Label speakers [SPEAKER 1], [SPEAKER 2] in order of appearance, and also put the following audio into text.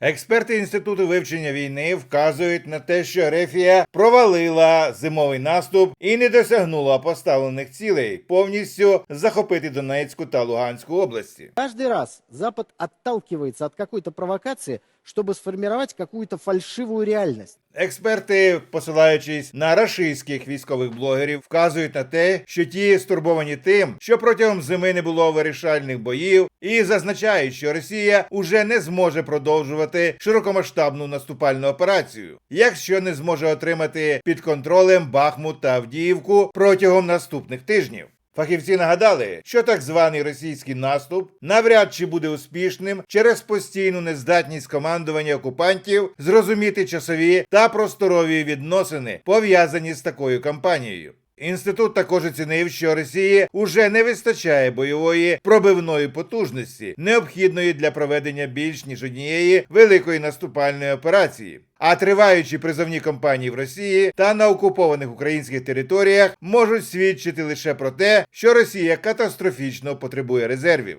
[SPEAKER 1] Експерти інституту вивчення війни вказують на те, що Рефія провалила зимовий наступ і не досягнула поставлених цілей повністю захопити Донецьку та Луганську області.
[SPEAKER 2] Кожен раз Запад отталкивается от якоїсь провокації, щоб сформувати якусь какую-то фальшивую реальность.
[SPEAKER 1] Експерти, посилаючись на рашистських військових блогерів, вказують на те, що ті стурбовані тим, що протягом зими не було вирішальних боїв, і зазначають, що Росія уже не зможе продовжувати широкомасштабну наступальну операцію, якщо не зможе отримати під контролем Бахмут та Авдіївку протягом наступних тижнів. Фахівці нагадали, що так званий російський наступ навряд чи буде успішним через постійну нездатність командування окупантів зрозуміти часові та просторові відносини, пов'язані з такою кампанією. Інститут також оцінив, що Росії уже не вистачає бойової пробивної потужності, необхідної для проведення більш ніж однієї великої наступальної операції. А триваючі призовні кампанії в Росії та на окупованих українських територіях можуть свідчити лише про те, що Росія катастрофічно потребує резервів.